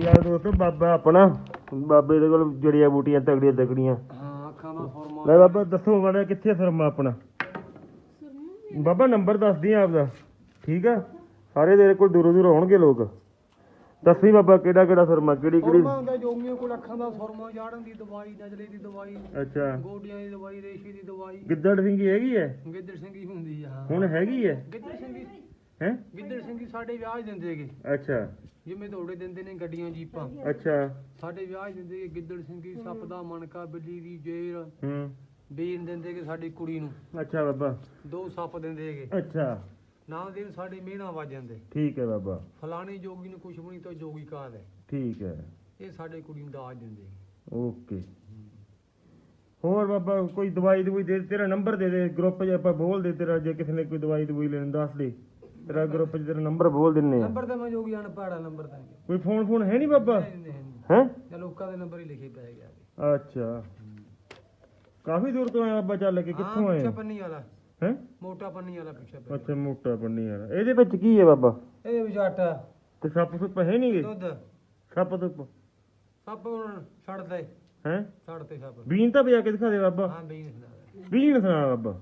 ਯਾਰ ਦੋਸਤੋ ਬਾਬਾ ਆਪਣਾ ਬਾਬੇ ਦੇ ਕੋਲ ਜੜੀਆਂ ਬੂਟੀਆਂ ਤਗੜੀਆਂ ਤਗੜੀਆਂ ਹਾਂ ਅੱਖਾਂ ਦਾ ਫੁਰਮਾ ਲੈ ਬਾਬਾ ਦੱਸੋ ਮਾੜਾ ਕਿੱਥੇ ਸਰਮਾ ਆਪਣਾ? ਬਾਬਾ ਨੰਬਰ ਦੱਸ ਦੀ ਆਪਦਾ। ਠੀਕ ਆ? ਸਾਰੇ ਤੇਰੇ ਕੋਲ ਦੂਰੋਂ ਦੂਰੋਂ ਆਉਣਗੇ ਲੋਕ। ਦੱਸੀ ਬਾਬਾ ਕਿਹੜਾ ਕਿਹੜਾ ਸਰਮਾ ਕਿਹੜੀ ਕਿਹੜੀ ਫੁਰਮਾ ਹੁੰਦਾ ਜੋਗੀਆਂ ਕੋਲ ਅੱਖਾਂ ਦਾ ਫੁਰਮਾ ਜਾੜਨ ਦੀ ਦਵਾਈ ਨਜ਼ਲੇ ਦੀ ਦਵਾਈ ਅੱਛਾ। ਗੋਡੀਆਂ ਦੀ ਦਵਾਈ ਰੇਸ਼ੀ ਦੀ ਦਵਾਈ। ਗਿੱਦੜ ਸਿੰਘੀ ਹੈਗੀ ਹੈ ਗਿੱਦੜ ਸਿੰਘੀ ਹੁੰਦੀ ਆ ਹੁਣ ਹੈਗੀ ਹੈ ਗਿੱਦੜ ਸਿੰਘੀ ਹੈ? ਗਿੱਦੜ ਸਿੰਘੀ ਸਾਡੇ ਵਿਆਹ 'ਚ ਦਿੰਦੇਗੇ ਅੱਛਾ। ਜਿਵੇਂ ਤੁਹਾਡੇ ਦਿੰਦੇ ਨੇ ਗੱਡੀਆਂ ਜੀਪਾਂ। ਅੱਛਾ। ਸਾਡੇ ਵਿਆਹ ਦਿੰਦੇ ਗਿੱਦੜ ਸਿੰਘੀ ਸੱਪ ਦਾ ਮਣਕਾ ਬਿੱਲੀ ਦੀ ਜੇਰ। ਹੂੰ। ਬੀਨ ਦਿੰਦੇ ਕਿ ਸਾਡੀ ਕੁੜੀ ਨੂੰ। ਅੱਛਾ ਬਾਬਾ। ਦੋ ਸੱਪ ਦਿੰਦੇ ਹੈਗੇ। ਅੱਛਾ। ਨਾਲ ਦੇ ਸਾਡੇ ਮੀਨਾ ਵੱਜ ਜਾਂਦੇ। ਠੀਕ ਹੈ ਬਾਬਾ। ਫਲਾਣੀ ਜੋਗੀ ਨੂੰ ਕੁਛ ਨਹੀਂ ਤਾਂ ਜੋਗੀ ਕਾਲ ਹੈ। ਠੀਕ ਹੈ। ਇਹ ਸਾਡੇ ਕੁੜੀ ਨੂੰ ਦਾਜ ਦਿੰਦੇ ਓਕੇ। ਹੋਰ ਬਾਬਾ ਕੋਈ ਦਵਾਈ ਦਵਾਈ ਦੇ ਤੇਰਾ ਨੰਬਰ ਦੇ ਦੇ ਗਰੁੱਪ 'ਚ ਆਪਾਂ ਬੋਲ ਦੇ ਤੇਰਾ ਜੇ ਕਿਸੇ ਨੇ ਕੋਈ ਦਵਾਈ ਦਵਾਈ ਲੈਣੀ ਦੱਸ ਦੇ। ਤੇਰਾ ਗਰੁੱਪ 'ਚ ਤੇਰਾ ਨੰਬਰ ਬੋਲ ਦਿੰਨੇ ਆ। ਨੰਬਰ ਤਾਂ ਮੈਂ ਜੋਗੀ ਅਨਪੜਾ ਨੰਬਰ ਤਾਂ ਨਹੀਂ। ਕੋਈ ਫੋਨ ਫੋਨ ਹੈ ਨਹੀਂ ਬਾਬਾ ਹੈ? ਜਾਂ ਲੋਕਾਂ ਦੇ ਨੰਬਰ ਹੀ ਲਿਖੇ ਪੈ ਗਿਆ ਅੱਛਾ। ਕਾਫੀ ਦੂਰ ਤੋਂ ਆਇਆ ਬਾਬਾ ਚੱਲ ਕੇ ਕਿੱਥੋਂ ਆਏ? ਪਿੱਛੇ ਪੰਨੀ ਵਾਲਾ। ਹੈ? ਮੋਟਾ ਪੰਨੀ ਵਾਲਾ ਪਿੱਛੇ। ਅੱਛਾ ਮੋਟਾ ਪੰਨੀ ਵਾਲਾ। ਇਹਦੇ ਵਿੱਚ ਕੀ ਹੈ ਬਾਬਾ? ਇਹਦੇ ਵਿੱਚ ਆਟਾ ਤੇ ਸੱਪ ਸੁੱਪ ਹੈ ਨਹੀਂਗੇ ਦੁੱਧ। ਸੱਪ ਸੁੱਪ ਸੱਪ ਹੁਣ ਛੱਡ ਦੇ ਹੈ? ਛੱਡ ਤੇ ਸੱਪ। ਬੀਨ ਤਾਂ ਪਿਆ ਕੇ ਦਿਖਾ ਦੇ ਬਾਬਾ। ਹਾਂ ਬਈ ਦੇ। ਬੀਨ ਸੁਣਾ ਬਾਬਾ।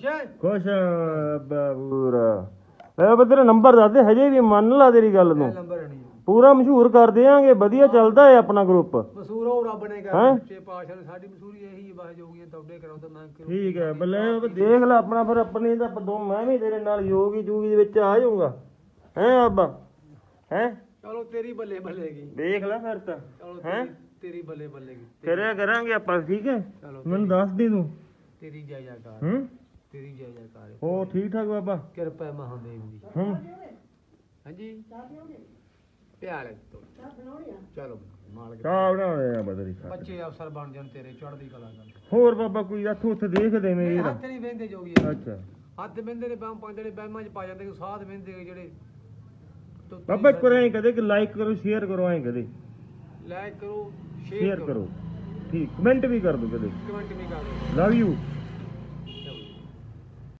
ਖੁਸ਼ ਹੈ ਖੁਸ਼ ਆ ਲੈ ਬੱਦਰ ਨੰਬਰ ਦੱਸ ਦੇ ਹਜੇ ਵੀ ਮੰਨ ਲਾ ਤੇਰੀ ਗੱਲ ਨੂੰ। ਇਹ ਨੰਬਰ ਨਹੀਂ। ਪੂਰਾ ਮਸ਼ਹੂਰ ਕਰ ਦਿਆਂਗੇ ਵਧੀਆ ਚੱਲਦਾ ਹੈ ਆਪਣਾ ਗਰੁੱਪ ਮਸੂਰ ਉਹ ਰੱਬ ਨੇ ਹੈਂ? ਕਰ ਸੱਚੇ ਪਾਤਸ਼ਾਹ ਨੇ। ਸਾਡੀ ਮਸੂਰੀ ਇਹੀ ਹੈ ਬਾਹ ਜੋਗੀਆਂ ਤੁਹਾਡੇ ਕਰਾਉਂਦਾ ਮੈਂ ਕਿਉਂ ਠੀਕ ਹੈ ਬੱਲੇ ਉਹ ਦੇਖ ਲੈ ਆਪਣਾ ਫਿਰ ਆਪਣੀ ਦੋ ਮੈਂ ਵੀ ਤੇਰੇ ਨਾਲ ਯੋਗੀ ਜੂਗੀ ਦੇ ਵਿੱਚ ਆ ਜਾਊਂਗਾ। ਹੈ ਆਬਾ ਹੈ? ਚਲੋ ਤੇਰੀ ਬੱਲੇ ਬੱਲੇਗੀ। ਦੇਖ ਲੈ ਫਿਰ ਤਾਂ। ਚਲੋ ਹੈਂ? ਤੇਰੀ ਤੇਰੀ ਬੱਲੇ ਬੱਲੇਗੀ। ਕਰਿਆ ਕਰਾਂਗੇ ਆਪਾਂ ਠੀਕ ਹੈ? ਚਲੋ ਮੈਨੂੰ ਦੱਸ ਦੇ ਤੂੰ। ਤੇਰੀ ਜੈ ਜੈਕਾਰ। ਹੂੰ? ਤੇਰੀ ਜੈ ਜੈਕਾਰ। ਹੋ ਠੀਕ ਠਾਕ ਬਾਬਾ। ਕਿਰਪਾ ਮਹਾਦੇਵ ਦੀ। ਹੂੰ। ਹਾਂਜੀ। ਪਿਆਲੇ ਤੋਂ। ਚਲੋ ਮਾਲਕ ਚਾਹ ਬਣਾਉਣੇ ਆ ਬਦਰੀ ਸਾਹਿਬ ਬੱਚੇ ਅਫਸਰ ਬਣ ਜਾਣ ਤੇਰੇ ਚੜ੍ਹਦੀ ਕਲਾ ਕਰ ਹੋਰ ਬਾਬਾ ਕੋਈ ਹੱਥ ਉੱਥੇ ਦੇਖਦੇ ਮੇਰੇ ਹੱਥ ਨਹੀਂ ਵੇਂਦੇ ਜੋਗੀ ਅੱਛਾ। ਹੱਥ ਵੇਂਦੇ ਨੇ ਬਾਮ ਪਾਉਂਦੇ ਨੇ ਬਹਿਮਾਂ ਚ ਪਾ ਜਾਂਦੇ ਨੇ ਸਾਧ ਵੇਂਦੇ ਨੇ ਜਿਹੜੇ ਤੋ- ਬਾਬਾ ਇੱਕ ਵਾਰ ਐਂ ਕਦੇ ਕਿ ਲਾਈਕ ਕਰੋ ਸ਼ੇਅਰ ਕਰੋ ਐਂ ਕਦੇ ਲਾਈਕ ਕਰੋ ਸ਼ੇਅਰ ਸ਼ੇਅਰ ਕਰੋ। ਠੀਕ ਕਮੈਂਟ ਵੀ ਕਰ ਦਿਓ ਕਦੇ। ਕਮੈਂਟ ਵੀ ਕਰ ਦਿਓ। Love you